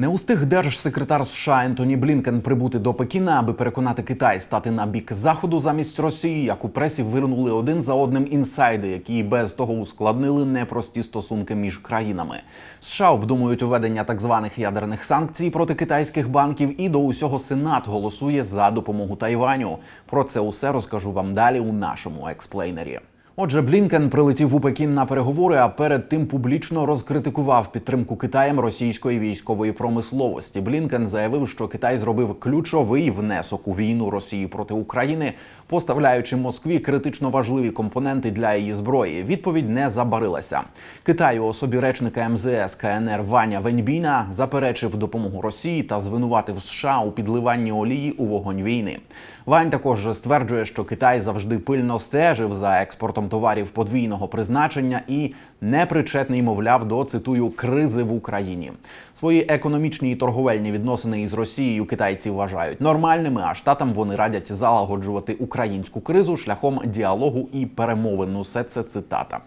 Не устиг держсекретар США Ентоні Блінкен прибути до Пекіна, аби переконати Китай стати на бік заходу замість Росії, як у пресі виринули один за одним інсайди, які і без того ускладнили непрості стосунки між країнами. США обдумують уведення так званих ядерних санкцій проти китайських банків, і до усього Сенат голосує за допомогу Тайваню. Про це усе розкажу вам далі у нашому експлейнері. Отже, Блінкен прилетів у Пекін на переговори, а перед тим публічно розкритикував підтримку Китаєм російської військової промисловості. Блінкен заявив, що Китай зробив ключовий внесок у війну Росії проти України, поставляючи Москві критично важливі компоненти для її зброї. Відповідь не забарилася. Китай у особі речника МЗС КНР Ваня Веньбіна заперечив допомогу Росії та звинуватив США у підливанні олії у вогонь війни. Вань також стверджує, що Китай завжди пильно стежив за експортом товарів подвійного призначення і непричетний, мовляв, до цитую кризи в Україні. Свої економічні і торговельні відносини із Росією китайці вважають нормальними, а штатам вони радять залагоджувати українську кризу шляхом діалогу і перемовин. Усе це цитата.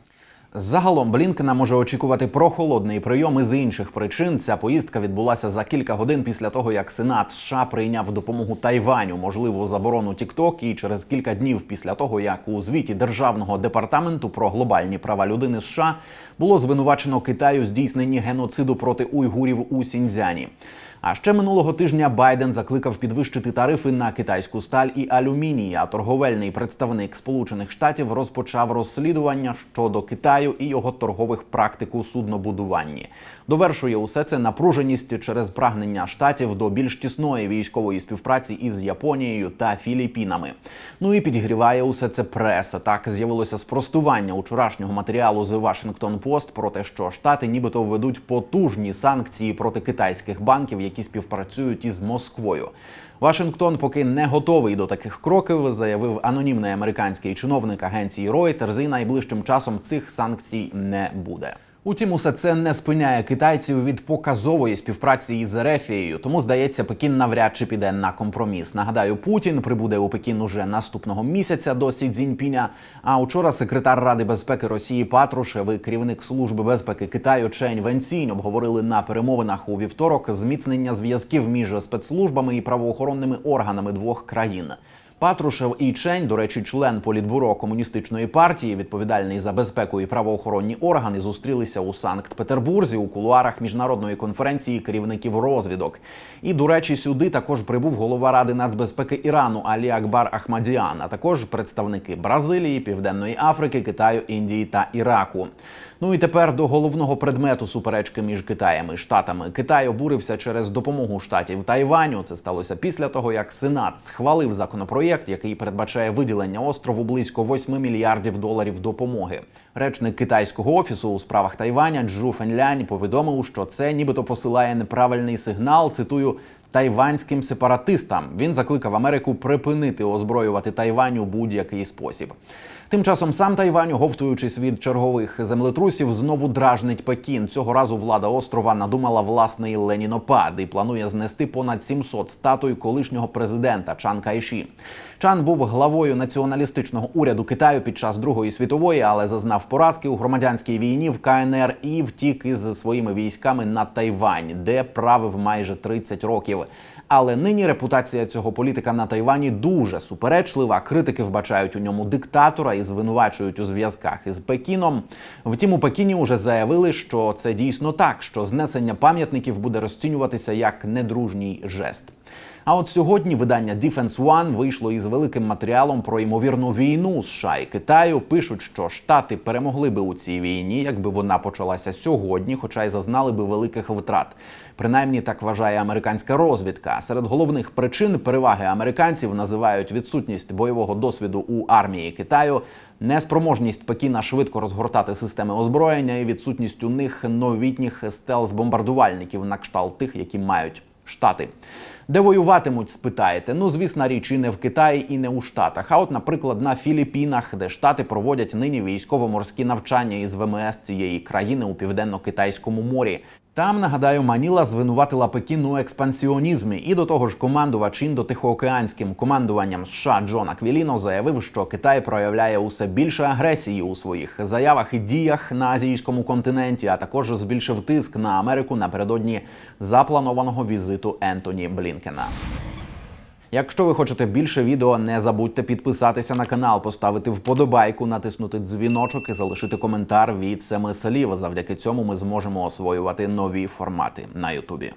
Загалом Блінкена може очікувати прохолодний прийом із інших причин. Ця поїздка відбулася за кілька годин після того, як Сенат США прийняв допомогу Тайваню, можливу заборону TikTok, і через кілька днів після того, як у звіті державного департаменту про глобальні права людини США було звинувачено Китаю здійсненні геноциду проти уйгурів у Сіньцзяні. А ще минулого тижня Байден закликав підвищити тарифи на китайську сталь і алюміній. А торговельний представник Сполучених Штатів розпочав розслідування щодо Китаю і його торгових практик у суднобудуванні. Довершує усе це напруженість через прагнення штатів до більш тісної військової співпраці із Японією та Філіппінами. Ну і підігріває усе це преса. Так з'явилося спростування учорашнього матеріалу з Washington Post про те, що штати нібито введуть потужні санкції проти китайських банків, які співпрацюють із Москвою. Вашингтон поки не готовий до таких кроків, заявив анонімний американський чиновник агенції Reuters, і найближчим часом цих санкцій не буде. Утім, усе це не спиняє китайців від показової співпраці із Ерефією, тому здається, Пекін навряд чи піде на компроміс. Нагадаю, Путін прибуде у Пекін уже наступного місяця до Сі Цзіньпіня. А учора секретар Ради безпеки Росії Патрушев і керівник служби безпеки Китаю Чень Венцінь обговорили на перемовинах у вівторок зміцнення зв'язків між спецслужбами і правоохоронними органами двох країн. Патрушев і Чень, до речі, член політбюро комуністичної партії, відповідальний за безпеку і правоохоронні органи, зустрілися у Санкт-Петербурзі у кулуарах міжнародної конференції керівників розвідок. І, до речі, сюди також прибув голова ради нацбезпеки Ірану Алі Акбар Ахмадіан, а також представники Бразилії, Південної Африки, Китаю, Індії та Іраку. Ну і тепер до головного предмету суперечки між Китаєм і Штатами. Китай обурився через допомогу штатів Тайваню. Це сталося після того, як Сенат схвалив законопроєкт, який передбачає виділення острову близько 8 мільярдів доларів допомоги. Речник китайського офісу у справах Тайваня Джу Фенлянь повідомив, що це нібито посилає неправильний сигнал. Цитую. Тайванським сепаратистам він закликав Америку припинити озброювати Тайвань у будь-який спосіб. Тим часом сам Тайвань, оговтуючись від чергових землетрусів, знову дражнить Пекін. Цього разу влада острова надумала власний ленінопад і планує знести понад 700 статуй колишнього президента Чан Кайші. Чан був главою націоналістичного уряду Китаю під час Другої світової, але зазнав поразки у громадянській війні в КНР і втік із своїми військами на Тайвань, де правив майже 30 років. Але нині репутація цього політика на Тайвані дуже суперечлива. Критики вбачають у ньому диктатора і звинувачують у зв'язках із Пекіном. Втім, у Пекіні вже заявили, що це дійсно так, що знесення пам'ятників буде розцінюватися як недружній жест. А от сьогодні видання Defense One вийшло із великим матеріалом про ймовірну війну США і Китаю. Пишуть, що Штати перемогли би у цій війні, якби вона почалася сьогодні, хоча й зазнали би великих витрат. Принаймні так вважає американська розвідка. Серед головних причин переваги американців називають відсутність бойового досвіду у армії Китаю, неспроможність Пекіна швидко розгортати системи озброєння і відсутність у них новітніх стелс-бомбардувальників на кшталт тих, які мають штати. Де воюватимуть, спитаєте? Ну, звісно, річ і не в Китаї, і не у Штатах. А от, наприклад, на Філіппінах, де штати проводять нині військово-морські навчання із ВМС цієї країни у південно-китайському морі. Там нагадаю, Маніла звинуватила Пекін у експансіонізмі, і до того ж, командувач індотихоокеанським командуванням США Джон Аквіліно заявив, що Китай проявляє усе більше агресії у своїх заявах і діях на азійському континенті, а також збільшив тиск на Америку напередодні запланованого візиту Ентоні Блінкена. Якщо ви хочете більше відео, не забудьте підписатися на канал, поставити вподобайку, натиснути дзвіночок і залишити коментар від семи слів. Завдяки цьому ми зможемо освоювати нові формати на Ютубі.